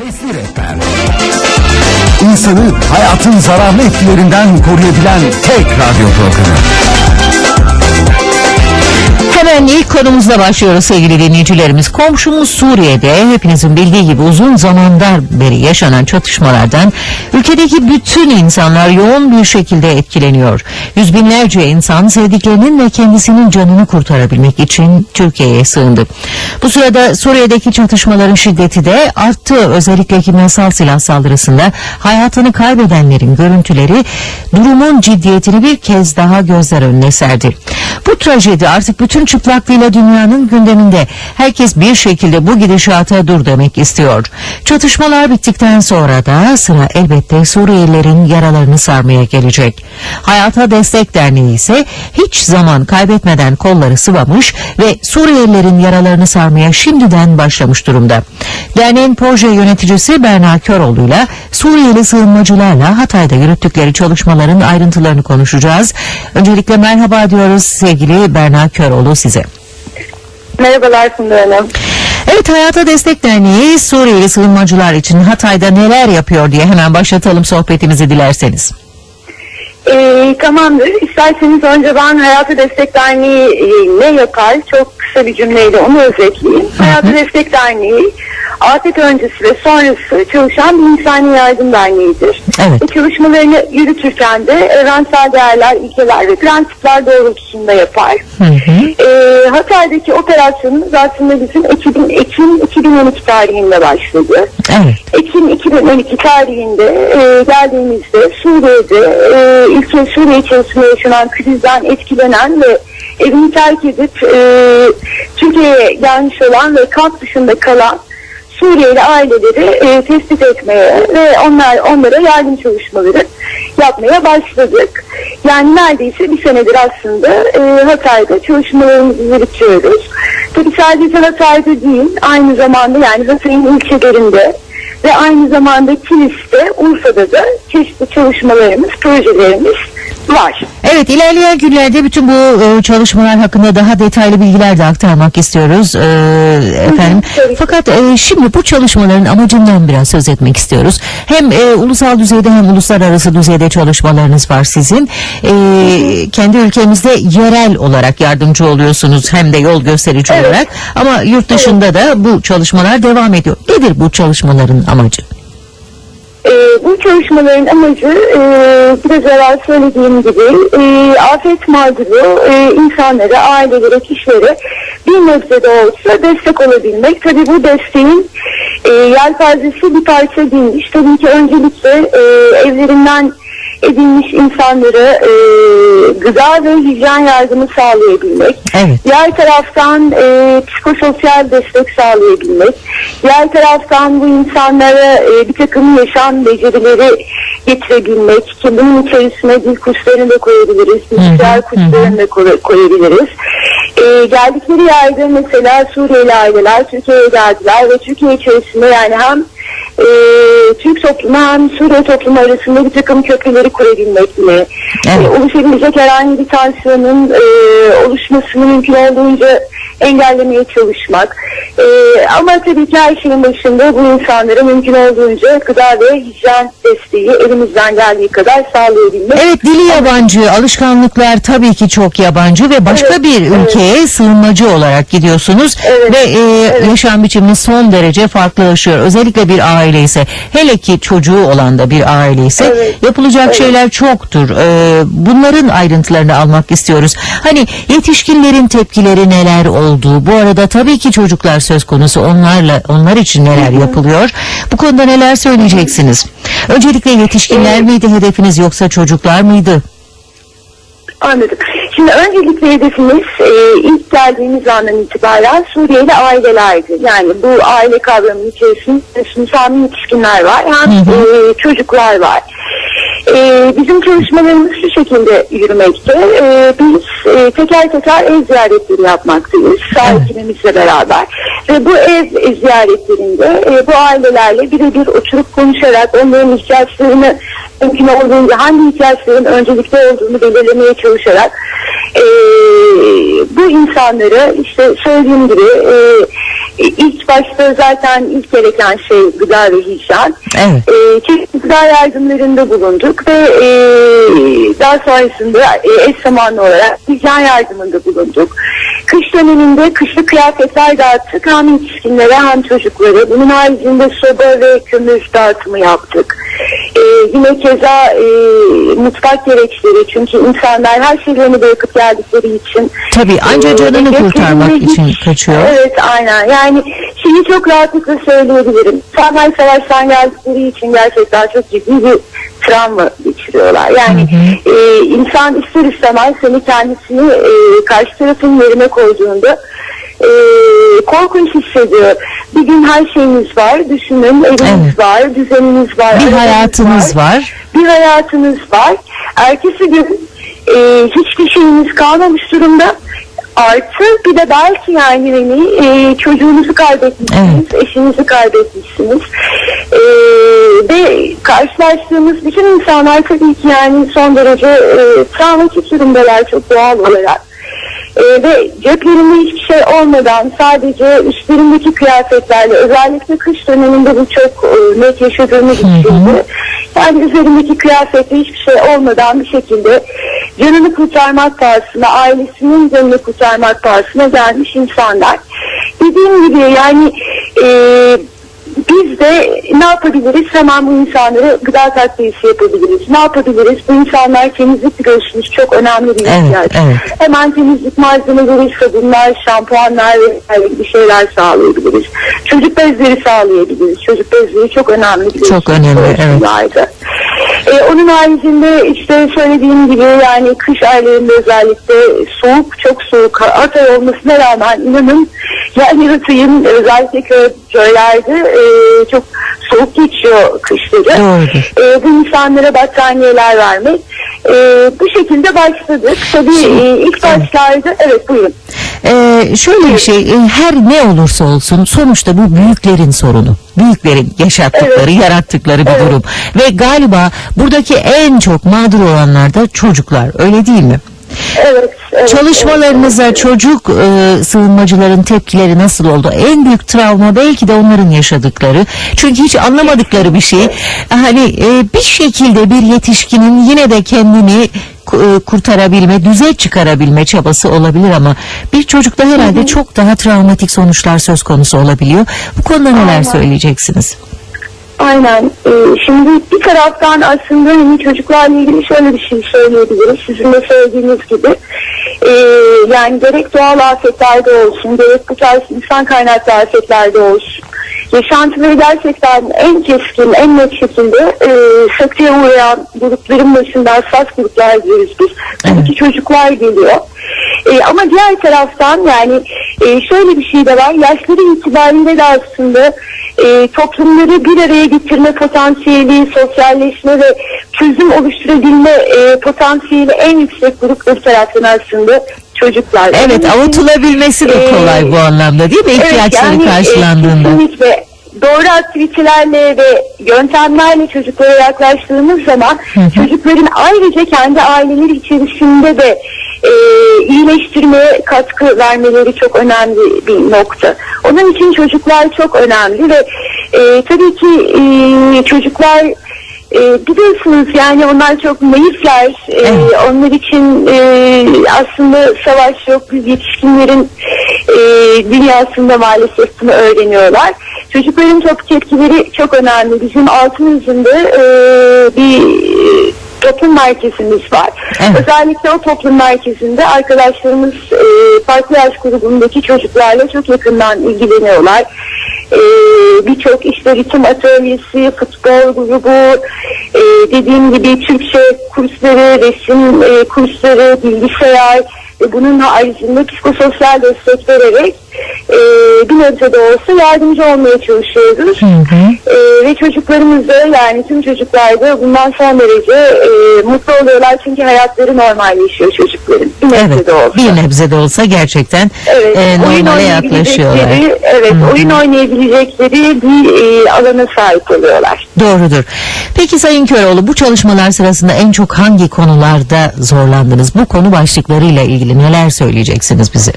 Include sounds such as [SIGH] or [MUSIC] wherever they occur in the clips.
Sesli rehber. İnsanı hayatın zararlı etkilerinden koruyabilen tek radyo programı. Hemen ilk konumuzla başlıyoruz sevgili dinleyicilerimiz. Komşumuz Suriye'de hepinizin bildiği gibi uzun zamandan beri yaşanan çatışmalardan ülkedeki bütün insanlar yoğun bir şekilde etkileniyor. Yüz binlerce insan sevdiklerinin ve kendisinin canını kurtarabilmek için Türkiye'ye sığındı. Bu sırada Suriye'deki çatışmaların şiddeti de arttı. Özellikle kimyasal silah saldırısında hayatını kaybedenlerin görüntüleri durumun ciddiyetini bir kez daha gözler önüne serdi. Bu trajedi artık bütün çıplaklığıyla dünyanın gündeminde. Herkes bir şekilde bu gidişata dur demek istiyor. Çatışmalar bittikten sonra da sıra elbette Suriyelilerin yaralarını sarmaya gelecek. Hayata Destek Derneği ise hiç zaman kaybetmeden kolları sıvamış ve Suriyelilerin yaralarını sarmaya şimdiden başlamış durumda. Derneğin proje yöneticisi Berna Köroğlu ile Suriyeli sığınmacılarla Hatay'da yürüttükleri çalışmaların ayrıntılarını konuşacağız. Öncelikle merhaba diyoruz sevgili Berna Köroğlu size. Merhabalar Funda Hanım. Evet Hayata Destek Derneği Suriyeli sığınmacılar için Hatay'da neler yapıyor diye hemen başlatalım sohbetimizi dilerseniz. Ee, tamamdır. İsterseniz önce ben Hayata Destek Derneği e, ne yapar? Çok kısa bir cümleyle onu özetleyeyim. Hayata Destek Derneği afet öncesi ve sonrası çalışan bir insani yardım derneğidir. Evet. Ve çalışmalarını yürütürken de evrensel değerler, ilkeler ve prensipler doğrultusunda yapar. Hı hı. Ee, Hatay'daki operasyonumuz aslında bizim Ekim, Ekim 2012 tarihinde başladı. Evet. Ekim 2012 tarihinde e, geldiğimizde Suriye'de e, ülke Suriye içerisinde yaşanan krizden etkilenen ve evini terk edip e, Türkiye'ye gelmiş olan ve kamp dışında kalan Suriyeli aileleri e, tespit etmeye ve onlar onlara yardım çalışmaları yapmaya başladık. Yani neredeyse bir senedir aslında e, Hatay'da çalışmalarımızı yürütüyoruz. Tabii sadece Hatay'da değil, aynı zamanda yani Hatay'ın ilçelerinde ve aynı zamanda Kilis'te, Urfa'da da çeşitli çalışmalarımız, projelerimiz var. Evet ilerleyen günlerde bütün bu e, çalışmalar hakkında daha detaylı bilgiler de aktarmak istiyoruz e, efendim. tabii. Fakat e, şimdi bu çalışmaların amacından biraz söz etmek istiyoruz. Hem e, ulusal düzeyde hem uluslararası düzeyde çalışmalarınız var sizin. E, kendi ülkemizde yerel olarak yardımcı oluyorsunuz hem de yol gösterici Evet. olarak. Ama yurt dışında da bu çalışmalar devam ediyor. Nedir bu çalışmaların amacı? Ee, bu çalışmaların amacı e, biraz evvel söylediğim gibi e, afet mağduru e, insanlara, ailelere, kişilere bir nebze de olsa destek olabilmek. Tabii bu desteğin e, yelpazesi bir parça değilmiş. Tabii ki öncelikle e, evlerinden edilmiş insanlara e, gıda ve hijyen yardımı sağlayabilmek. Evet. Diğer taraftan e, psikososyal destek sağlayabilmek. Diğer taraftan bu insanlara e, bir takım yaşam becerileri getirebilmek. Ki bunun içerisine dil kurslarını da koyabiliriz. Bilgisayar kurslarını da koy- koyabiliriz. E, geldikleri yerde mesela Suriyeli aileler Türkiye'ye geldiler ve Türkiye içerisinde yani hem e, Türk toplumu hem Suriye toplumu arasında bir takım köprüleri kurabilmek mi? Evet. E, oluşabilecek herhangi bir tansiyonun e, oluşmasını mümkün olduğunca engellemeye çalışmak. E, ama tabii ki her şeyin başında bu insanlara mümkün olduğunca gıda ve hijyen desteği elimizden geldiği kadar sağlayabilmek. Evet dili yabancı, alışkanlıklar tabii ki çok yabancı ve başka Evet, bir evet. ülkeye sığınmacı olarak gidiyorsunuz Evet, ve e, evet. yaşam biçiminiz son derece farklılaşıyor. Özellikle bir aile ise, hele ki çocuğu olan da bir aile ise Evet, yapılacak evet. şeyler çoktur. E, bunların ayrıntılarını almak istiyoruz. Hani yetişkinlerin tepkileri neler oldu? Bu arada tabii ki çocuklar söz konusu. Onlarla onlar için neler yapılıyor? Bu konuda neler söyleyeceksiniz? Öncelikle yetişkinler miydi hedefiniz yoksa çocuklar mıydı? Anladım. Şimdi öncelikle hedefimiz e, ilk geldiğimiz andan itibaren Suriyeli ailelerdi. Yani bu aile kavramının içerisinde hem yetişkinler var hem e, çocuklar var. E, bizim çalışmalarımız şu şekilde yürümekte. E, biz e, teker teker ev ziyaretleri yapmaktayız. Sahiplerimizle beraber. Ve bu ev ziyaretlerinde e, bu ailelerle birebir oturup konuşarak onların ihtiyaçlarını mümkün olduğunca hangi ihtiyaçların öncelikli olduğunu belirlemeye çalışarak e, bu insanlara işte söylediğim gibi e, ilk başta zaten ilk gereken şey gıda ve hijyen. Evet. E, çeşitli gıda yardımlarında bulunduk ve e, daha sonrasında e, eş zamanlı olarak hijyen yardımında bulunduk. Kış döneminde kışlık kıyafetler dağıttık hem yetişkinlere hem çocuklara. Bunun haricinde soba ve kömür dağıtımı yaptık. E, yine keza e, mutfak gereçleri çünkü insanlar her şeylerini bırakıp geldikleri için Tabii anca ee, canını ve kurtarmak ceplerinde için hiç- kaçıyor. Evet aynen yani şeyi çok rahatlıkla söyleyebilirim. İnsanlar savaştan geldikleri için gerçekten çok ciddi bir travma geçiriyorlar. Yani e, insan ister istemez seni kendisini e, karşı tarafın yerine koyduğunda e, korkunç hissediyor. Bir gün her şeyiniz var. Düşünün eviniz Evet. var, düzeniniz var. Bir hayatınız var. bir hayatınız var. Ertesi gün e, hiçbir şeyiniz kalmamış durumda. Artı bir de belki yani hani, e, çocuğunuzu kaybetmişsiniz, eşinizi kaybetmişsiniz. E, ve karşılaştığımız bütün insanlar tabii ki yani son derece e, travmatik durumdalar çok doğal olarak. E, ve ceplerinde hiçbir şey olmadan sadece üstlerindeki kıyafetlerle özellikle kış döneminde bu çok e, net yaşadığımız bir şeydi. Yani üzerindeki kıyafetle hiçbir şey olmadan bir şekilde canını kurtarmak pahasına, ailesinin canını kurtarmak pahasına gelmiş insanlar. Dediğim gibi yani e, biz de ne yapabiliriz? Hemen bu insanlara gıda takviyesi yapabiliriz. Ne yapabiliriz? Bu insanlar temizlik biliyorsunuz çok önemli bir Evet, ihtiyaç. evet. Hemen temizlik malzemeleri, sabunlar, şampuanlar vesaire gibi şeyler sağlayabiliriz. Çocuk bezleri sağlayabiliriz. Çocuk bezleri çok önemli. biliyorsunuz Çok önemli, evet. Ee, onun haricinde işte söylediğim gibi yani kış aylarında özellikle soğuk çok soğuk Hatay olmasına rağmen inanın yani Hatay'ın özellikle köy- köylerde e, çok soğuk geçiyor kışları. Doğrudur. E, bu insanlara battaniyeler vermek. E, bu şekilde başladık. Tabii e, ilk başlarda evet buyurun. Ee, şöyle bir şey e, her ne olursa olsun sonuçta bu büyüklerin sorunu. Büyüklerin yaşattıkları, yarattıkları bir Evet. durum. Ve galiba buradaki en çok mağdur olanlar da çocuklar. Öyle değil mi? Evet. evet Çalışmalarınıza çocuk e, sığınmacıların tepkileri nasıl oldu? En büyük travma belki de onların yaşadıkları. Çünkü hiç anlamadıkları bir şey. Hani e, bir şekilde bir yetişkinin yine de kendini e, kurtarabilme, düze çıkarabilme çabası olabilir ama bir çocukta herhalde çok daha travmatik sonuçlar söz konusu olabiliyor. Bu konuda neler Aynen. söyleyeceksiniz? Aynen. Ee, şimdi bir taraftan aslında hani çocuklarla ilgili şöyle bir şey söyleyebiliriz. Sizin de söylediğiniz gibi. Ee, yani gerek doğal afetlerde olsun, gerek bu tarz insan kaynaklı afetlerde olsun. Yaşantıları gerçekten en keskin, en net şekilde e, sekteye uğrayan grupların başında hassas gruplar diyoruz biz. Tabii ki çocuklar geliyor. E, ama diğer taraftan yani e, şöyle bir şey de var. Yaşları itibariyle de aslında e, toplumları bir araya getirme potansiyeli, sosyalleşme ve çözüm oluşturabilme e, potansiyeli en yüksek grup taraftan aslında çocuklar. Evet için, avutulabilmesi de e, kolay bu anlamda değil mi? İhtiyaçları yani, e, karşılandığında. kesinlikle doğru aktivitelerle ve yöntemlerle çocuklara yaklaştığımız zaman çocukların ayrıca kendi aileleri içerisinde de e, iyileştirmeye katkı vermeleri çok önemli bir nokta. Onun için çocuklar çok önemli ve e, tabii ki e, çocuklar e, biliyorsunuz yani onlar çok naifler. E, Evet. onlar için e, aslında savaş yok. Biz yetişkinlerin e, dünyasında maalesef bunu öğreniyorlar. Çocukların çok tepkileri çok önemli. Bizim Altınözü'nde e, bir toplum merkezimiz var. Evet. Özellikle o toplum merkezinde arkadaşlarımız e, farklı yaş grubundaki çocuklarla çok yakından ilgileniyorlar. E, Birçok işte ritim atölyesi, futbol grubu, e, dediğim gibi Türkçe kursları, resim e, kursları, bilgisayar ve bunun haricinde psikososyal destek vererek e, bir nebze de olsa yardımcı olmaya çalışıyoruz. E, ve çocuklarımız da yani tüm çocuklar da bundan son derece e, mutlu oluyorlar çünkü hayatları normalleşiyor çocukların. Bir nebze Evet, de olsa. bir nebze de olsa gerçekten Evet, e, normale yaklaşıyorlar. evet, oyun oynayabilecekleri bir e, alana sahip oluyorlar. Doğrudur. Peki Sayın Köroğlu bu çalışmalar sırasında en çok hangi konularda zorlandınız? Bu konu başlıklarıyla ilgili neler söyleyeceksiniz bize?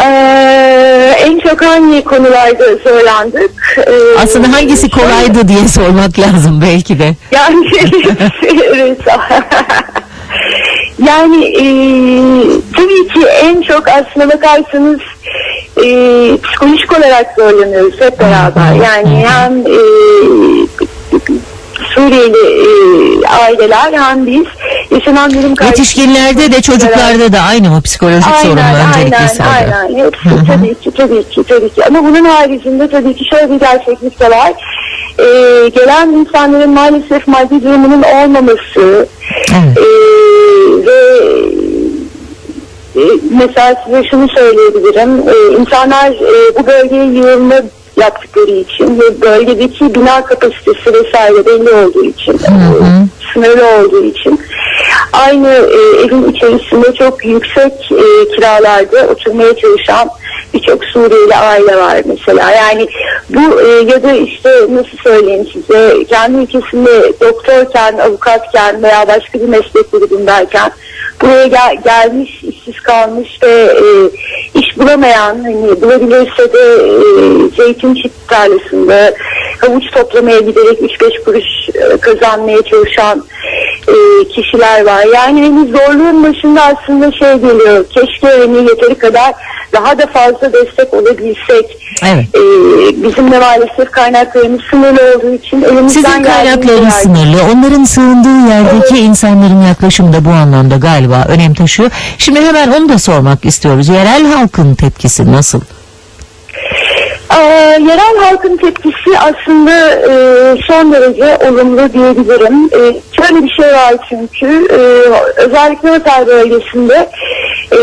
Ee, en çok hangi konularda zorlandık? Ee, Aslında hangisi kolaydı diye sormak lazım belki de. [LAUGHS] Yani [LAUGHS] yani e, tabii ki en çok aslına bakarsanız e, psikolojik olarak zorlanıyoruz hep beraber. Yani hem e, Suriyeli e, aileler hem biz yaşanan durum karşısında Yetişkinlerde de çocuklarda da aynı mı psikolojik sorun mu öncelikle aynen, sordu? aynen. Hepsi tabii ki, tabii ki, tabii ki. Ama bunun haricinde tabii ki şöyle bir gerçeklik de var. Ee, gelen insanların maalesef maddi durumunun olmaması Evet. ee, ve e, mesela size şunu söyleyebilirim. Ee, insanlar e, bu bölgeye yığılma yaptıkları için ve bölgedeki bina kapasitesi vesaire belli olduğu için, e, sınırlı olduğu için aynı e, evin içerisinde çok yüksek e, kiralarda oturmaya çalışan birçok Suriyeli aile var mesela. Yani bu e, ya da işte nasıl söyleyeyim size kendi ülkesinde doktorken, avukatken veya başka bir meslek grubundayken buraya gel- gelmiş, işsiz kalmış ve e, iş bulamayan, hani bulabilirse de e, zeytin çift tarlasında havuç toplamaya giderek 3-5 kuruş e, kazanmaya çalışan e, kişiler var. Yani hani zorluğun başında aslında şey geliyor, keşke hani yeteri kadar daha da fazla destek olabilsek. Evet. E, bizim de maalesef kaynaklarımız sınırlı olduğu için elimizden Sizin kaynaklarınız sınırlı. Onların sığındığı yerdeki insanların yaklaşımı da bu anlamda galiba önem taşıyor. Şimdi hemen onu da sormak istiyoruz. Yerel halkın tepkisi nasıl? Ee, yerel halkın tepkisi aslında e, son derece olumlu diyebilirim. E, şöyle bir şey var çünkü e, özellikle Hatay bölgesinde e,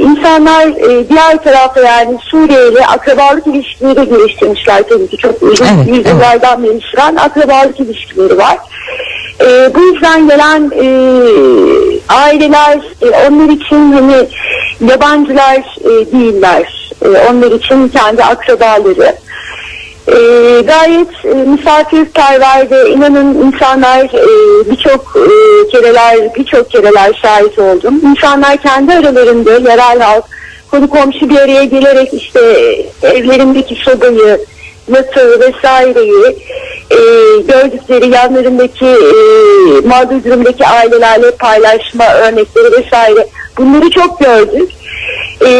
insanlar e, diğer tarafta yani Suriye ile akrabalık ilişkileri geliştirmişler tabii ki çok uzun Evet, yüzyıllardan beri süren akrabalık ilişkileri var. E, bu yüzden gelen e, aileler e, onlar için hani yabancılar e, değiller. E, onlar için kendi akrabaları. E, gayet e, misafirperver ve inanın insanlar e, birçok e, kereler birçok kereler şahit oldum. İnsanlar kendi aralarında yerel halk konu komşu bir araya gelerek işte evlerindeki sobayı yatağı vesaireyi e, gördükleri yanlarındaki e, mağdur durumdaki ailelerle paylaşma örnekleri vesaire bunları çok gördük. E,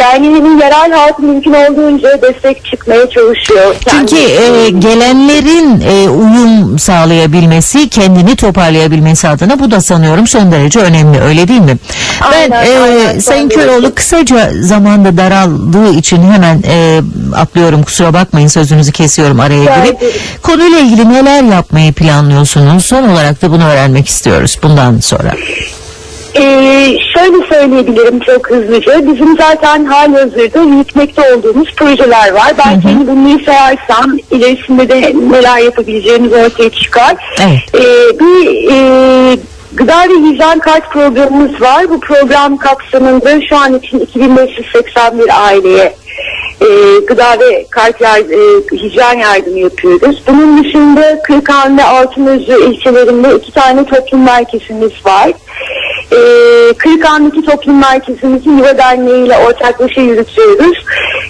yani hani yerel halk mümkün olduğunca destek çıkmaya çalışıyor. Çünkü Kendi- e, gelenlerin e, uyum sağlayabilmesi, kendini toparlayabilmesi adına bu da sanıyorum son derece önemli. Öyle değil mi? Aynen, ben e, aynen, Sayın. Köroğlu kısaca zamanda daraldığı için hemen e, atlıyorum. Kusura bakmayın sözünüzü kesiyorum araya girip. Konuyla ilgili neler yapmayı planlıyorsunuz? Son olarak da bunu öğrenmek istiyoruz bundan sonra. Ee, şöyle söyleyebilirim çok hızlıca. Bizim zaten hali hazırda yürütmekte olduğumuz projeler var. Ben kendi bunları sayarsam ilerisinde de neler yapabileceğimiz ortaya çıkar. Evet. Ee, bir e, gıda ve hijyen kart programımız var. Bu program kapsamında şu an için 2581 aileye e, gıda ve kart yar, e, hijyen yardımı yapıyoruz. Bunun dışında Kırıkhan ve Altınözü ilçelerinde iki tane toplum merkezimiz var. E, Kırıkhan'daki toplum merkezimizi Yuva Derneği ile ortaklaşa yürütüyoruz.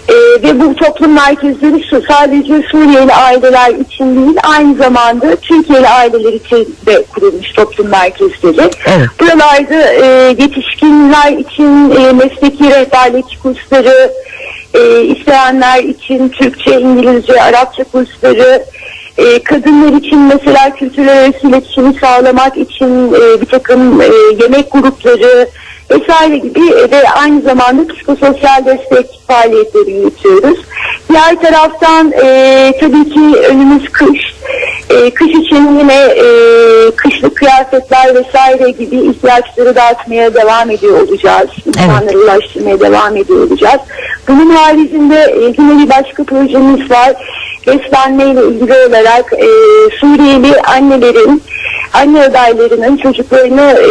E, ve bu toplum merkezleri su- sadece Suriyeli aileler için değil aynı zamanda Türkiye'li aileler için de kurulmuş toplum merkezleri. Evet. Buralarda e, yetişkinler için e, mesleki rehberlik kursları, e, isteyenler için Türkçe, İngilizce, Arapça kursları, e, kadınlar için mesela kültürler arası iletişimi sağlamak için e, bir takım e, yemek grupları vesaire gibi e, ve aynı zamanda psikososyal destek faaliyetleri yürütüyoruz. Diğer taraftan e, tabii ki önümüz kış. E, kış için yine e, kışlık kıyafetler vesaire gibi ihtiyaçları dağıtmaya devam ediyor olacağız. İnsanlara ulaştırmaya devam ediyor olacağız. Bunun haricinde e, yine bir başka projemiz var. Beslenme ile ilgili olarak e, Suriyeli annelerin anne adaylarının çocuklarını e,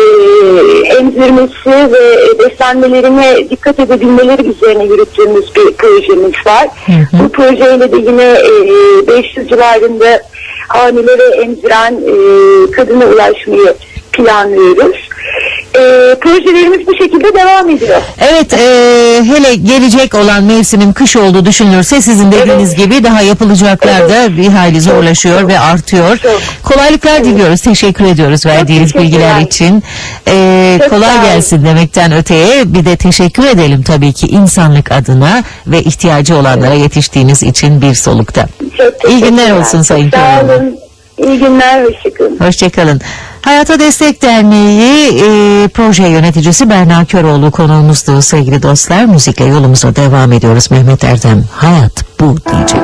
emzirmesi ve beslenmelerine dikkat edebilmeleri üzerine yürüttüğümüz bir projemiz var. Bu projeyle de yine e, 500 civarında hamile ve emziren e, kadına ulaşmayı planlıyoruz. E, projelerimiz bu şekilde devam ediyor. Evet e, hele gelecek olan mevsimin kış olduğu düşünülürse sizin dediğiniz Evet. gibi daha yapılacaklar da bir hayli zorlaşıyor ve artıyor. Çok. Kolaylıklar diliyoruz. Teşekkür ediyoruz verdiğiniz teşekkürler. bilgiler için. E, Çok kolay gelsin demekten öteye bir de teşekkür edelim tabii ki insanlık adına ve ihtiyacı olanlara yetiştiğiniz için bir solukta. Çok İyi günler olsun Sayın Sağ olun. İyi günler. Hoşçakalın. Hoşçakalın. Hayata Destek Derneği e, proje yöneticisi Berna Köroğlu konuğumuzdu sevgili dostlar. Müzikle yolumuza devam ediyoruz. Mehmet Erdem hayat bu diyecek.